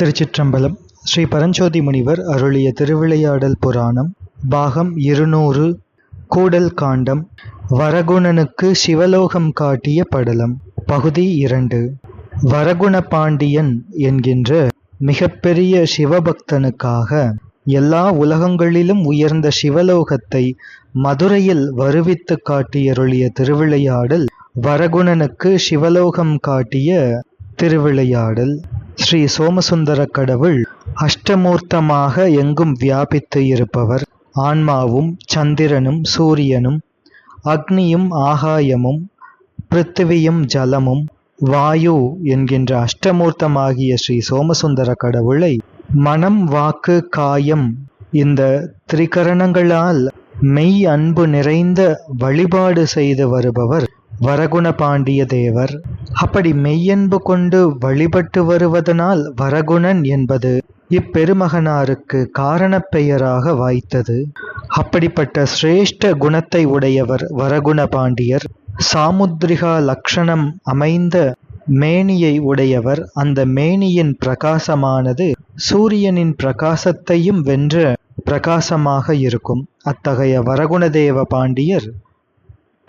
திருச்சிற்றம்பலம் ஸ்ரீ பரஞ்சோதி முனிவர் அருளிய திருவிளையாடல் புராணம் பாகம் இருநூறு கூடல் காண்டம் வரகுணனுக்கு சிவலோகம் காட்டிய படலம் பகுதி இரண்டு. வரகுண பாண்டியன் என்கின்ற மிகப்பெரிய சிவபக்தனுக்காக எல்லா உலகங்களிலும் உயர்ந்த சிவலோகத்தை மதுரையில் வருவித்து காட்டியருளிய திருவிளையாடல் வரகுணனுக்கு சிவலோகம் காட்டிய திருவிளையாடல். ஸ்ரீ சோமசுந்தர கடவுள் அஷ்டமூர்த்தமாக எங்கும் வியாபித்து இருப்பவர். ஆன்மாவும் சந்திரனும் சூரியனும் அக்னியும் ஆகாயமும் பிருத்திவியும் ஜலமும் வாயு என்கின்ற அஷ்டமூர்த்தமாகிய ஸ்ரீ சோமசுந்தர கடவுளை மனம் வாக்கு காயம் இந்த திரிகரணங்களால் மெய் அன்பு நிறைந்த வழிபாடு செய்து வருபவர். வரகுண பாண்டிய தேவர் அப்படி மெய்யன்பு கொண்டு வழிபட்டு வருவதனால் வரகுணன் என்பது இப்பெருமகனாருக்கு காரணப் பெயராக வாய்த்தது. அப்படிப்பட்ட சிரேஷ்ட குணத்தை உடையவர் வரகுண பாண்டியர் சாமுத்ரிகா லக்ஷணம் அமைந்த மேனியை உடையவர். அந்த மேனியின் பிரகாசமானது சூரியனின் பிரகாசத்தையும் வென்ற பிரகாசமாக இருக்கும். அத்தகைய வரகுணதேவ பாண்டியர்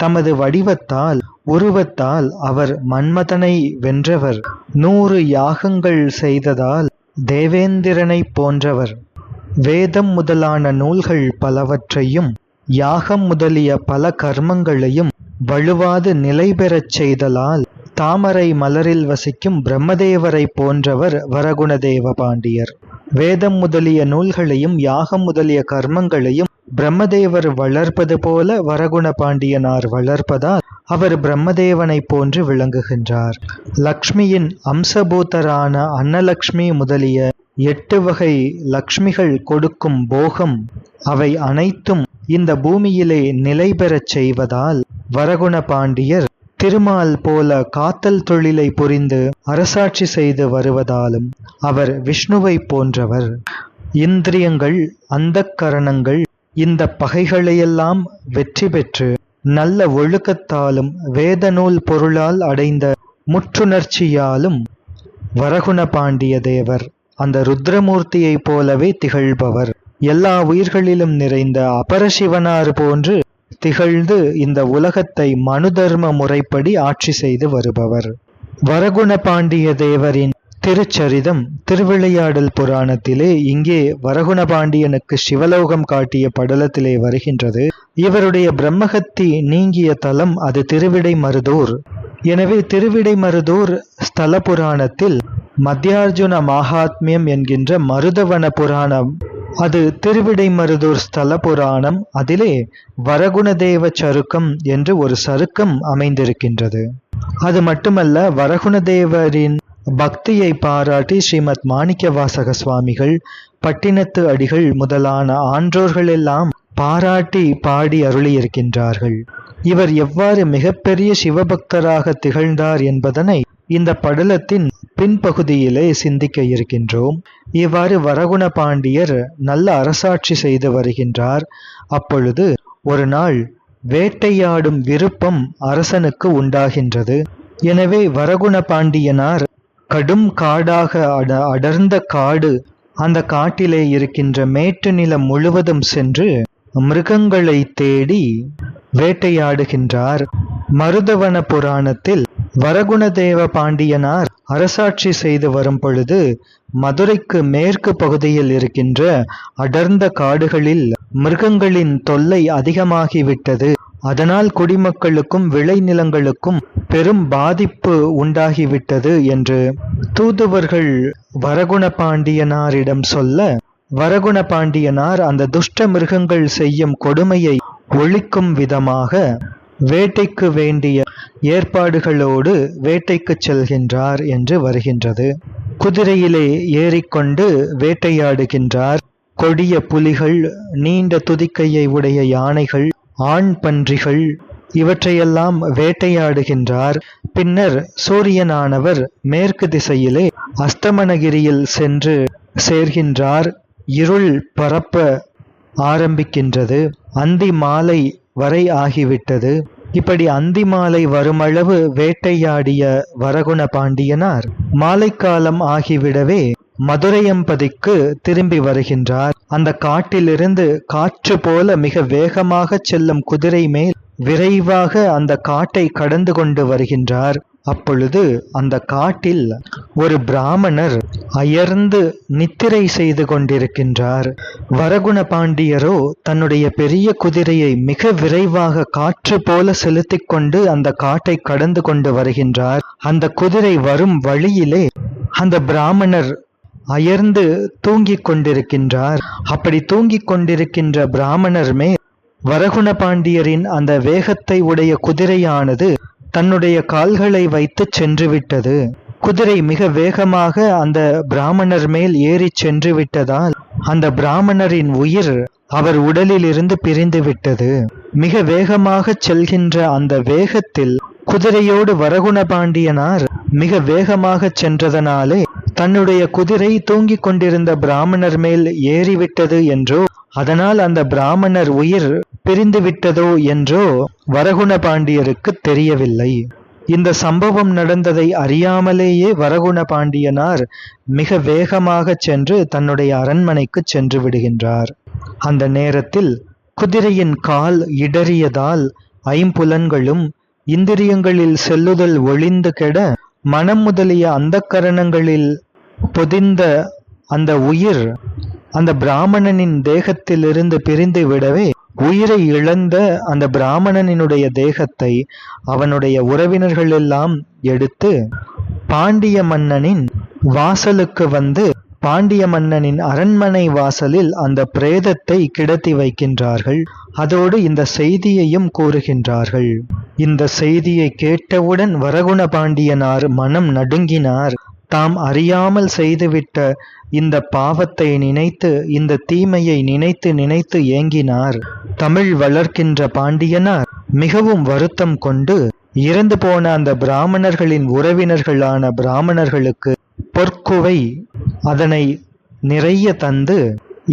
தமது வடிவத்தால் உருவத்தால் அவர் மன்மதனை வென்றவர். நூறு யாகங்கள் செய்ததால் தேவேந்திரனைப் போன்றவர். வேதம் முதலான நூல்கள் பலவற்றையும் யாகம் முதலிய பல கர்மங்களையும் வலுவாது நிலை பெறச் செய்தலால் தாமரை மலரில் வசிக்கும் பிரம்மதேவரை போன்றவர் வரகுணதேவ பாண்டியர். வேதம் முதலிய நூல்களையும் யாகம் முதலிய கர்மங்களையும் பிரம்மதேவர் வளர்ப்பது போல வரகுண பாண்டியனார் வளர்ப்பதால் அவர் பிரம்மதேவனைப் போன்று விளங்குகின்றார். லக்ஷ்மியின் அம்சபூத்தரான அன்னலக்ஷ்மி முதலிய எட்டு வகை லக்ஷ்மிகள் கொடுக்கும் போகம் அவை அனைத்தும் இந்த பூமியிலே நிலை பெறச் செய்வதால் வரகுண பாண்டியர் திருமால் போல காத்தல் தொழிலை புரிந்து அரசாட்சி செய்து வருவதாலும் அவர் விஷ்ணுவை போன்றவர். இந்திரியங்கள் அந்தக்கரணங்கள் இந்த பகைகளையெல்லாம் வெற்றி பெற்று நல்ல ஒழுக்கத்தாலும் வேத நூல் பொருளால் அடைந்த முற்றுணர்ச்சியாலும் வரகுண பாண்டிய தேவர் அந்த ருத்ரமூர்த்தியைப் போலவே திகழ்பவர். எல்லா உயிர்களிலும் நிறைந்த அபரசிவனார் போன்று திகழ்ந்து இந்த உலகத்தை மனுதர்ம முறைப்படி ஆட்சி செய்து வருபவர். வரகுண பாண்டிய தேவரின் திருச்சரிதம் திருவிளையாடல் புராணத்திலே இங்கே வரகுணபாண்டியனுக்கு சிவலோகம் காட்டிய படலத்திலே வருகின்றது. இவருடைய பிரம்மகத்தி நீங்கிய தலம் அது திருவிடை மருதூர் எனவே திருவிடை மருதூர் ஸ்தல புராணத்தில் மத்தியார்ஜுன மகாத்மியம் என்கின்ற மருதவன புராணம் அது திருவிடைமருதூர் ஸ்தல புராணம் அதிலே வரகுணதேவ சருக்கம் என்று ஒரு சருக்கம் அமைந்திருக்கின்றது. அது மட்டுமல்ல வரகுணதேவரின் பக்தியை பாராட்டி ஸ்ரீமத் மாணிக்க வாசக சுவாமிகள் பட்டினத்து அடிகள் முதலான ஆன்றோர்களெல்லாம் பாராட்டி பாடி அருளியிருக்கின்றார்கள். இவர் எவ்வாறு மிகப்பெரிய சிவபக்தராக திகழ்ந்தார் என்பதனை இந்த படலத்தின் பின்பகுதியிலே சிந்திக்க இருக்கின்றோம். இவ்வாறு வரகுண பாண்டியர் நல்ல அரசாட்சி செய்து வருகின்றார். அப்பொழுது ஒரு நாள் வேட்டையாடும் விருப்பம் அரசனுக்கு உண்டாகின்றது. எனவே வரகுண பாண்டியனார் கடும் காடாக அட அடர்ந்த காடு அந்த காட்டிலே இருக்கின்ற மேட்டு நிலம் முழுவதும் சென்று மிருகங்களை தேடி வேட்டையாடுகின்றார். மருதவன புராணத்தில் வரகுணதேவ பாண்டியனார் அரசாட்சி செய்து வரும் பொழுது மதுரைக்கு மேற்கு பகுதியில் இருக்கின்ற அடர்ந்த காடுகளில் மிருகங்களின் தொல்லை அதிகமாகிவிட்டது. அதனால் குடிமக்களுக்கும் விளைநிலங்களுக்கும் பெரும் பாதிப்பு உண்டாகிவிட்டது என்று தூதுவர்கள் வரகுண பாண்டியனாரிடம் சொல்ல வரகுண பாண்டியனார் அந்த துஷ்ட மிருகங்கள் செய்யும் கொடுமையை ஒழிக்கும் விதமாக வேட்டைக்கு வேண்டிய ஏற்பாடுகளோடு வேட்டைக்கு செல்கின்றார் என்று வருகின்றது. குதிரையிலே ஏறிக்கொண்டு வேட்டையாடுகின்றார். கொடிய புலிகள் நீண்ட துதிக்கையை உடைய யானைகள் ஆண் பன்றிகள் இவற்றையெல்லாம் வேட்டையாடுகின்றார். பின்னர் சூரியனானவர் மேற்கு திசையிலே அஸ்தமனகிரியில் சென்று சேர்கின்றார். இருள் பரப்ப ஆரம்பிக்கின்றது. அந்தி மாலை வரை ஆகிவிட்டது. இப்படி அந்தி மாலை வருமளவு வேட்டையாடிய வரகுண பாண்டியனார் மாலைக்காலம் ஆகிவிடவே மதுரையம்பதிக்கு திரும்பி வருகின்றார். அந்த காட்டிலிருந்து காற்று போல மிக வேகமாக செல்லும் குதிரை மேல் விரைவாக அந்த காட்டை கடந்து கொண்டு வருகின்றார். அப்பொழுது அந்த காட்டில் ஒரு பிராமணர் அயர்ந்து நித்திரை செய்து கொண்டிருக்கின்றார். வரகுண பாண்டியரோ தன்னுடைய பெரிய குதிரையை மிக விரைவாக காற்று போல செலுத்திக் கொண்டு அந்த காட்டை கடந்து கொண்டு வருகின்றார். அந்த குதிரை வரும் வழியிலே அந்த பிராமணர் அயர்ந்து தூங்கிக் கொண்டிருக்கின்றார். அப்படி தூங்கிக் கொண்டிருக்கின்ற பிராமணர் மேல் வரகுண பாண்டியரின் அந்த வேகத்தை உடைய குதிரையானது தன்னுடைய கால்களை வைத்து சென்று விட்டது குதிரை மிக வேகமாக அந்த பிராமணர் மேல் ஏறி சென்று விட்டதால் அந்த பிராமணரின் உயிர் அவர் உடலிலிருந்து பிரிந்து விட்டது மிக வேகமாக செல்கின்ற அந்த வேகத்தில் குதிரையோடு வரகுண பாண்டியனார் மிக வேகமாக சென்றதனாலே தன்னுடைய குதிரை தூங்கிக் கொண்டிருந்த பிராமணர் மேல் ஏறிவிட்டது என்றோ அதனால் அந்த பிராமணர் உயிர் பிரிந்து விட்டதோ என்றோ வரகுண பாண்டியருக்கு தெரியவில்லை. இந்த சம்பவம் நடந்ததை அறியாமலேயே வரகுண பாண்டியனார் மிக வேகமாக சென்று தன்னுடைய அரண்மனைக்கு சென்று விடுகின்றார். அந்த நேரத்தில் குதிரையின் கால் இடறியதால் ஐம்புலன்களும் இந்திரியங்களில் செல்லுதல் ஒளிந்து கெட மனம் முதலிய அந்த கரணங்களில் பொதிந்த அந்த உயிர் அந்த பிராமணனின் தேகத்திலிருந்து பிரிந்து விடவே உயிரை இழந்த அந்த பிராமணனினுடைய தேகத்தை அவனுடைய உறவினர்கள் எல்லாம் எடுத்து பாண்டிய மன்னனின் வாசலுக்கு வந்து பாண்டிய மன்னனின் அரண்மனை வாசலில் அந்த பிரேதத்தை கிடத்தி வைக்கின்றார்கள். அதோடு இந்த செய்தியையும் கூறுகின்றார்கள். இந்த செய்தியை கேட்டவுடன் வரகுண பாண்டியனார் மனம் நடுங்கினார். தாம் அறியாமல் செய்துவிட்ட இந்த பாவத்தை நினைத்து இந்த தீமையை நினைத்து நினைத்து ஏங்கினார். தமிழ் வளர்க்கின்ற பாண்டியனார் மிகவும் வருத்தம் கொண்டு இறந்து போன அந்த பிராமணர்களின் உறவினர்களான பிராமணர்களுக்கு பொற்குவை அதனை நிறைய தந்து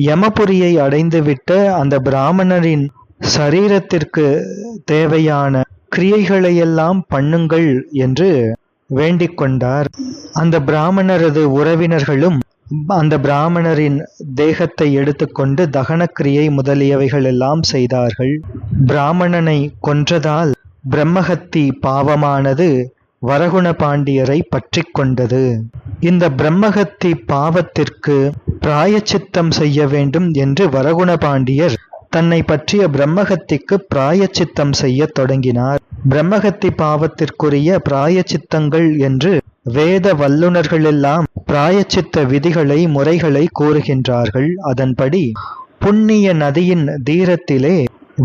யமபுரியை அடைந்துவிட்ட அந்த பிராமணரின் சரீரத்திற்கு தேவையான கிரியைகளையெல்லாம் பண்ணுங்கள் என்று வேண்டிக் கொண்டார். அந்த பிராமணரது உறவினர்களும் அந்த பிராமணரின் தேகத்தை எடுத்துக்கொண்டு தகனக்கிரியை முதலியவைகள் எல்லாம் செய்தார்கள். பிராமணனை கொன்றதால் பிரம்மஹத்தி பாவமானது வரகுண பாண்டியரை பற்றி கொண்டது. இந்த பிரம்மகத்தி பாவத்திற்கு பிராயச்சித்தம் செய்ய வேண்டும் என்று வரகுண பாண்டியர் தன்னை பற்றிய பிரம்மகத்திக்கு பிராயச்சித்தம் செய்ய தொடங்கினார். பிரம்மகத்தி பாவத்திற்குரிய பிராயச்சித்தங்கள் என்று வேத வல்லுநர்களெல்லாம் பிராயச்சித்த விதிகளை முறைகளை கூறுகின்றார்கள். அதன்படி புண்ணிய நதியின் தீரத்திலே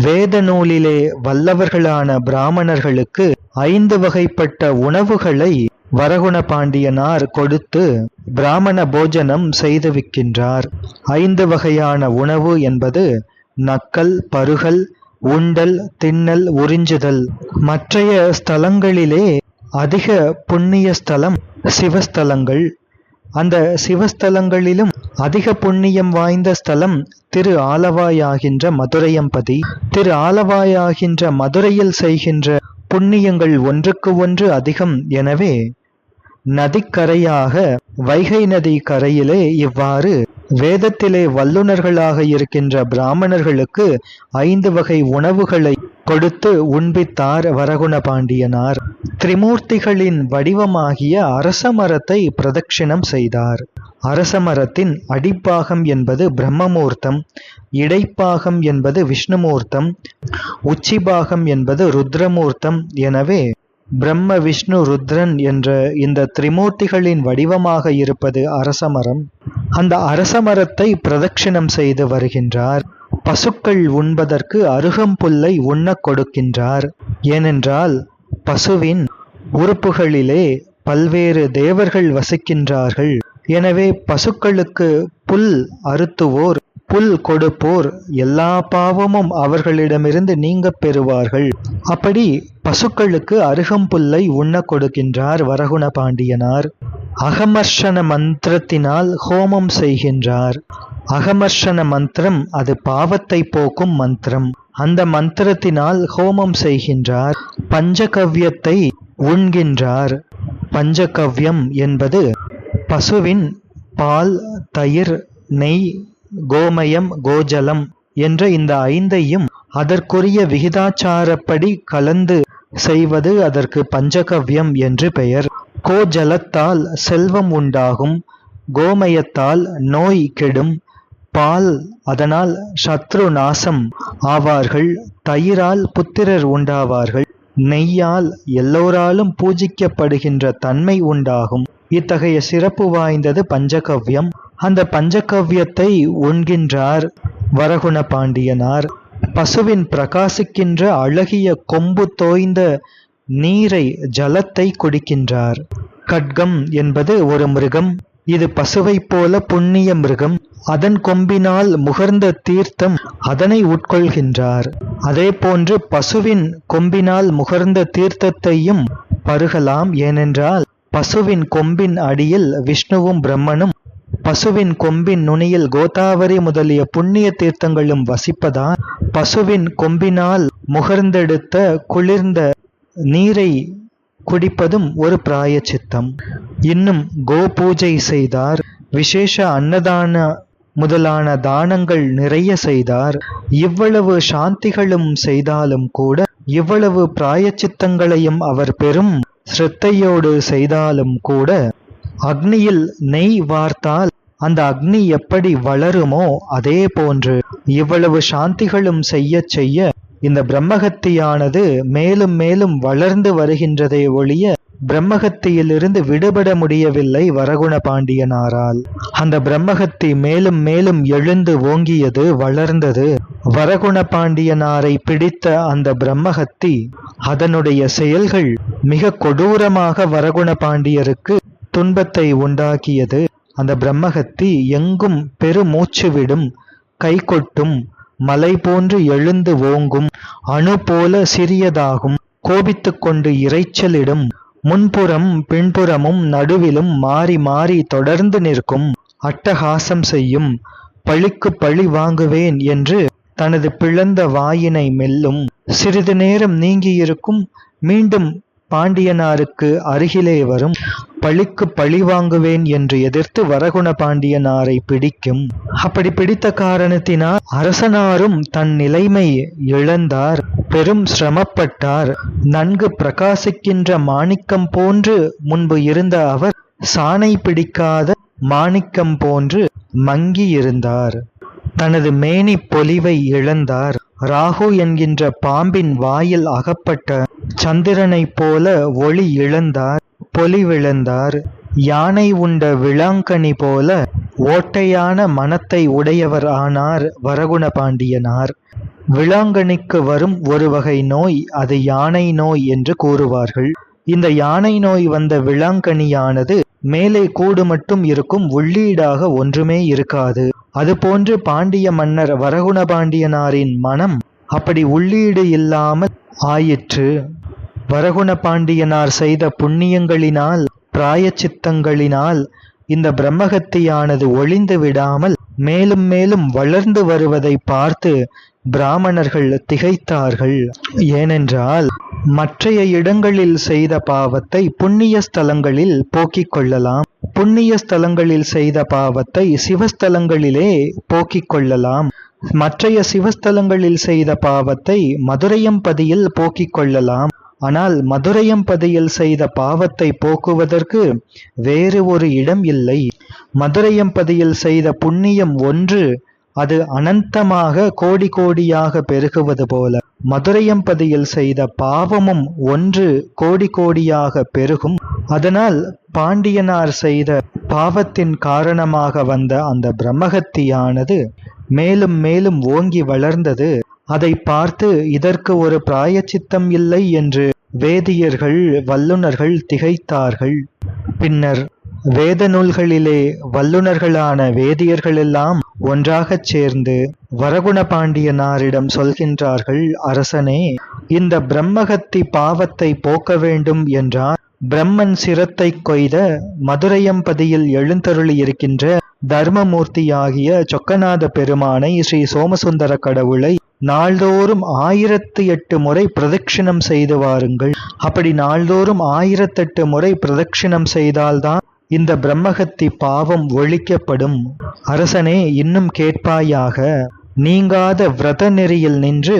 வேத நூலிலே வல்லவர்களான பிராமணர்களுக்கு ஐந்து வகைப்பட்ட உணவுகளை வரகுண பாண்டியனார் கொடுத்து பிராமண போஜனம் செய்துவிக்கின்றார். ஐந்து வகையான உணவு என்பது நக்கல் பருகல் உண்டல் தின்னல் உறிஞ்சுதல். மற்றைய ஸ்தலங்களிலே அதிக புண்ணிய ஸ்தலம் சிவஸ்தலங்கள் அந்த சிவஸ்தலங்களிலும் அதிக புண்ணியம் வாய்ந்த ஸ்தலம் திரு ஆலவாயாகின்ற மதுரையம்பதி. திரு ஆலவாயாகின்ற மதுரையில் செய்கின்ற புண்ணியங்கள் ஒன்றுக்கு ஒன்று அதிகம். எனவே நதிக்கரையாக வைகை நதி கரையிலே இவ்வாறு வேதத்திலே வல்லுநர்களாக இருக்கின்ற பிராமணர்களுக்கு ஐந்து வகை உணவுகளை கொடுத்து உண்பித்தார் வரகுண பாண்டியனார் திரிமூர்த்திகளின் வடிவமாகிய அரச மரத்தை பிரதட்சிணம் செய்தார். அரச மரத்தின் அடிப்பாகம் என்பது பிரம்மமூர்த்தம் இடைப்பாகம் என்பது விஷ்ணுமூர்த்தம் உச்சிபாகம் என்பது ருத்ரமூர்த்தம். எனவே பிரம்ம விஷ்ணு ருத்ரன் என்ற இந்த திரிமூர்த்திகளின் வடிவமாக இருப்பது அரசமரம் அந்த அரசமரத்தை பிரதட்சிணம் செய்து வருகின்றார். பசுக்கள் உண்பதற்கு அருகம்புல்லை உண்ணக் கொடுக்கின்றார். ஏனென்றால் பசுவின் உறுப்புகளிலே பல்வேறு தேவர்கள் வசிக்கின்றார்கள். எனவே பசுக்களுக்கு புல் அறுத்துவோர் புல் கொடுப்போர் எல்லா பாவமும் அவர்களிடமிருந்து நீங்க பெறுவார்கள். அப்படி பசுக்களுக்கு அருகம்புல்லை உண்ண கொடுக்கின்றார் வரகுண பாண்டியனார். அகமர்ஷன மந்திரத்தினால் ஹோமம் செய்கின்றார். அகமர்ஷன மந்திரம் அது பாவத்தை போக்கும் மந்திரம். அந்த மந்திரத்தினால் ஹோமம் செய்கின்றார் பஞ்சகவ்யத்தை உண்கின்றார். பஞ்சகவ்யம் என்பது பசுவின் பால் தயிர் நெய் கோமயம் கோஜலம் என்ற இந்த ஐந்தையும் அதற்குரிய விகிதாச்சாரப்படி கலந்து செய்வது அதற்கு பஞ்சகவ்யம் என்று பெயர். கோஜலத்தால் செல்வம் உண்டாகும் கோமயத்தால் நோய் கெடும் பால் அதனால் சத்ரு நாசம் ஆவார்கள் தயிரால் புத்திரர் உண்டாவார்கள். நெய்யால் எல்லோராலும் பூஜிக்கப்படுகின்ற தன்மை உண்டாகும். இத்தகைய சிறப்பு வாய்ந்தது பஞ்சகவ்யம். அந்த பஞ்சகவ்யத்தை உண்கின்றார் வரகுண பாண்டியனார். பசுவின் பிரகாசிக்கின்ற அழகிய கொம்பு தோய்ந்த நீரை ஜலத்தை குடிக்கின்றார். கட்கம் என்பது ஒரு மிருகம். இது பசுவைப் போல புண்ணிய மிருகம். அதன் கொம்பினால் முகர்ந்த தீர்த்தம் அதனை உட்கொள்கின்றார். அதே போன்று பசுவின் கொம்பினால் முகர்ந்த தீர்த்தத்தையும் பருகலாம். ஏனென்றால் பசுவின் கொம்பின் அடியில் விஷ்ணுவும் பிரம்மனும் பசுவின் கொம்பின் நுனியில் கோதாவரி முதலிய புண்ணிய தீர்த்தங்களும் வசிப்பதால் பசுவின் கொம்பினால் முகர்ந்தெடுத்த குளிர்ந்த நீரை குடிப்பதும் ஒரு பிராயச்சித்தம். இன்னும் கோ பூஜை செய்தார். விசேஷ அன்னதான முதலான தானங்கள் நிறைய செய்தார். இவ்வளவு சாந்திகளும் செய்தாலும் கூட இவ்வளவு பிராயச்சித்தங்களையும் அவர் பெரும் சிரத்தையோடு செய்தாலும் கூட அக்னியில் நெய் வார்த்தால் அந்த அக்னி எப்படி வளருமோ அதே போன்று இவ்வளவு சாந்திகளும் செய்ய செய்ய இந்த பிரம்மகத்தியானது மேலும் மேலும் வளர்ந்து வருகின்றதை ஒழிய பிரம்மகத்தியிலிருந்து விடுபட முடியவில்லை வரகுண பாண்டியனாரால். அந்த பிரம்மகத்தி மேலும் மேலும் எழுந்து ஓங்கியது வளர்ந்தது. வரகுண பாண்டியனாரை பிடித்த அந்த பிரம்மகத்தி அதனுடைய செயல்கள் மிக கொடூரமாக வரகுண பாண்டியருக்கு துன்பத்தை உண்டாக்கியது. அந்த பிரம்மகத்தி எங்கும் பெருமூச்சு விடும் கை கொட்டும் மலை போன்று எழுந்து ஓங்கும் அணு போல சிறியதாகும் கோபித்துக்கொண்டு இரைச்சலிடும். முன்புறம் பின்புறமும் நடுவிலும் மாறி மாறி தொடர்ந்து நிற்கும். அட்டகாசம் செய்யும். பழிக்கு பழி வாங்குவேன் என்று தனது பிளந்த வாயினை மெல்லும். சிறிது நேரம் நீங்கியிருக்கும். மீண்டும் பாண்டியனாருக்கு அருகிலே வரும். பழிக்கு பழி வாங்குவேன் என்று எதிர்த்து வரகுண பாண்டியனாரை பிடிக்கும். அப்படி பிடித்த காரணத்தினால் அரசனாரும் தன் நிலைமை இழந்தார். பெரும் சிரமப்பட்டார். நன்கு பிரகாசிக்கின்ற மாணிக்கம் போன்று முன்பு இருந்த அவர் சாணை பிடிக்காத மாணிக்கம் போன்று மங்கி இருந்தார். தனது மேனி பொலிவை இழந்தார். ராகு என்கின்ற பாம்பின் வாயில் அகப்பட்ட சந்திரனைப் போல ஒளி இழந்தார். பொலி விழுந்தார். யானை உண்ட விளாங்கனி போல ஓட்டையான மனத்தை உடையவர் ஆனார் வரகுண பாண்டியனார் விளாங்கனிக்கு வரும் ஒரு வகை நோய் அது யானை நோய் என்று கூறுவார்கள். இந்த யானை நோய் வந்த விளாங்கனியானது மேலே கூடு மட்டும் இருக்கும் உள்ளீடாக ஒன்றுமே இருக்காது. அதுபோன்று பாண்டிய மன்னர் வரகுண பாண்டியனாரின் மனம் அப்படி உள்ளீடு இல்லாமல் ஆயிற்று. வரகுண பாண்டியனார் செய்த புண்ணியங்களினால் பிராயச்சித்தங்களினால் இந்த பிரம்மகத்தியானது ஒளிந்து விடாமல் மேலும் மேலும் வளர்ந்து வருவதை பார்த்து பிராமணர்கள் திகைத்தார்கள். ஏனென்றால் மற்றைய இடங்களில் செய்த பாவத்தை புண்ணிய ஸ்தலங்களில் போக்கிக் கொள்ளலாம். புண்ணிய ஸ்தலங்களில் செய்த பாவத்தை சிவஸ்தலங்களிலே போக்கிக் கொள்ளலாம். மற்றைய சிவஸ்தலங்களில் செய்த பாவத்தை மதுரையம்பதியில் போக்கிக் கொள்ளலாம். ஆனால் மதுரையம்பதியில் செய்த பாவத்தை போக்குவதற்கு வேறு ஒரு இடம் இல்லை. மதுரையம்பதியில் செய்த புண்ணியம் ஒன்று அது அனந்தமாக கோடி கோடியாக பெருகுவது போல. மதுரையம்பதியில் செய்த பாவமும் ஒன்று கோடி கோடியாக பெருகும். அதனால் பாண்டியனார் செய்த பாவத்தின் காரணமாக வந்த அந்த பிரம்மகத்தியானது மேலும் மேலும் ஓங்கி வளர்ந்தது. அதை பார்த்து இதற்கு ஒரு பிராயச்சித்தம் இல்லை என்று வேதியர்கள் வல்லுனர்கள் திகைத்தார்கள். பின்னர் வேத நூல்களிலே வல்லுநர்களான வேதியர்களெல்லாம் ஒன்றாகச் சேர்ந்து வரகுண பாண்டியனாரிடம் சொல்கின்றார்கள் அரசனே இந்த பிரம்மகத்தி பாவத்தை போக்க வேண்டும் என்றார் பிரம்மன் சிரத்தை கொய்த மதுரையம்பதியில் எழுந்தருளி இருக்கின்ற தர்மமூர்த்தியாகிய சொக்கநாத பெருமானை ஸ்ரீ சோமசுந்தர கடவுளை நாள்தோறும் ஆயிரத்து எட்டு முறை பிரதட்சிணம் செய்து வாருங்கள். அப்படி நாள்தோறும் ஆயிரத்தெட்டு முறை பிரதட்சிணம் செய்தால்தான் இந்த பிரம்மகத்தி பாவம் ஒழிக்கப்படும். அரசனே இன்னும் கேட்பாயாக நீங்காத விரத நெறியில் நின்று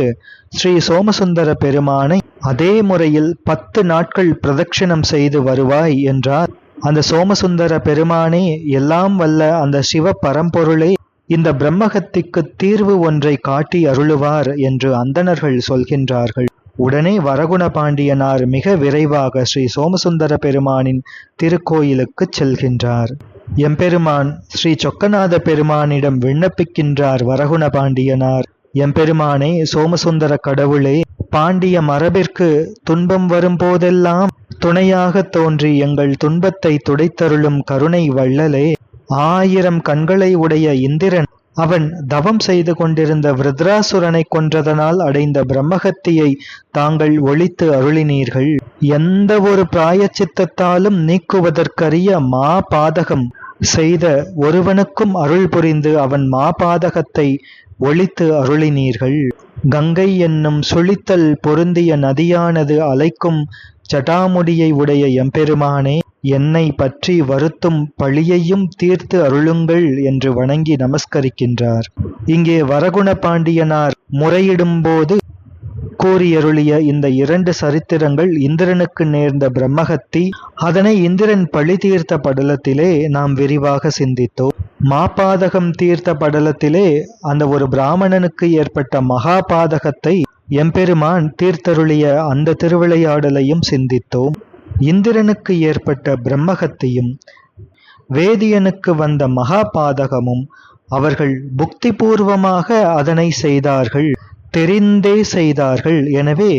ஸ்ரீ சோமசுந்தர பெருமானை அதே முறையில் பத்து நாட்கள் பிரதட்சிணம் செய்து வருவாய் என்றார். அந்த சோமசுந்தர பெருமானே எல்லாம் வல்ல அந்த சிவ பரம்பொருளை இந்த பிரம்மகத்திக்கு தீர்வு ஒன்றை காட்டி அருளுவார் என்று அந்தணர்கள் சொல்கின்றார்கள். உடனே வரகுண பாண்டியனார் மிக விரைவாக ஸ்ரீ சோமசுந்தர பெருமானின் திருக்கோயிலுக்குச் செல்கின்றார். எம்பெருமான் ஸ்ரீ சொக்கநாத பெருமானிடம் விண்ணப்பிக்கின்றார் வரகுண பாண்டியனார். எம்பெருமானே சோமசுந்தர கடவுளே பாண்டிய மரபிற்கு துன்பம் வரும்போதெல்லாம் துணையாக தோன்றி எங்கள் துன்பத்தை துடைத்தருளும் கருணை வள்ளலே. ஆயிரம் கண்களை உடைய இந்திரன் அவன் தவம் செய்து கொண்டிருந்த விருத்ராசுரனை கொன்றதனால் அடைந்த பிரம்மகத்தியை தாங்கள் ஒழித்து அருளினீர்கள். எந்த ஒரு பிராயச்சித்தத்தாலும் நீக்குவதற்கரிய மா பாதகம் செய்த ஒருவனுக்கும் அருள் புரிந்து அவன் மாபாதகத்தை ஒழித்து அருளினீர்கள். கங்கை என்னும் சுழித்தல் பொருந்திய நதியானது அலைக்கும் ஜடாமுடியை உடைய எம்பெருமானே என்னை பற்றி வருத்தும் பழியையும் தீர்த்து அருளுங்கள் என்று வணங்கி நமஸ்கரிக்கின்றார். இங்கே வரகுண பாண்டியனார் முறையிடும்போது கூறியருளிய இந்த இரண்டு சரித்திரங்கள் இந்திரனுக்கு நேர்ந்த பிரம்மகத்தி அதனை இந்திரன் பழி தீர்த்த படலத்திலே நாம் விரிவாக சிந்தித்தோம். மாபாதகம் தீர்த்த படலத்திலே அந்த ஒரு பிராமணனுக்கு ஏற்பட்ட மகாபாதகத்தை எம்பெருமான் தீர்த்தருளிய அந்த திருவிளையாடலையும் சிந்தித்தோம். இந்திரனுக்கு ஏற்பட்ட பிரம்மகத்தையும் வேதியனுக்கு வந்த மகாபாதகமும் அவர்கள் புக்தி பூர்வமாக அதனை செய்தார்கள் தெரிந்தே செய்தார்கள். எனவே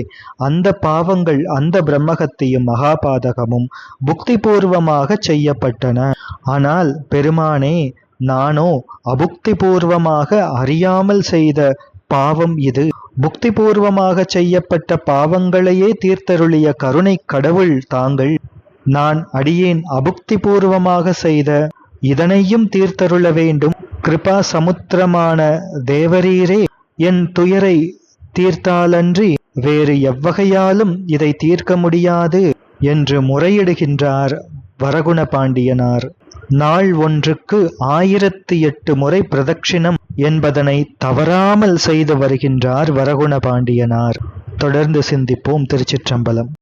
அந்த பாவங்கள் அந்த பிரம்மகத்தையும் மகாபாதகமும் புக்தி பூர்வமாக செய்யப்பட்டன. ஆனால் பெருமானே நானோ அபுக்தி பூர்வமாக அறியாமல் செய்த பாவம் இது. புக்தி பூர்வமாக செய்யப்பட்ட பாவங்களையே தீர்த்தருளிய கருணை கடவுள் தாங்கள் நான் அடியேன் அபுக்தி பூர்வமாக செய்த இதனையும் தீர்த்தருள வேண்டும். கிருபா சமுத்திரமான தேவரீரே என் துயரை தீர்த்தாலன்றி வேறு எவ்வகையாலும் இதை தீர்க்க முடியாது என்று முறையிடுகின்றார் வரகுண பாண்டியனார் நாள் ஒன்றுக்கு ஆயிரத்தி எட்டு முறை பிரதட்சிணம் என்பதனை தவறாமல் செய்து வருகின்றார் வரகுண பாண்டியனார் தொடர்ந்து சிந்திப்போம் திருச்சிற்றம்பலம்.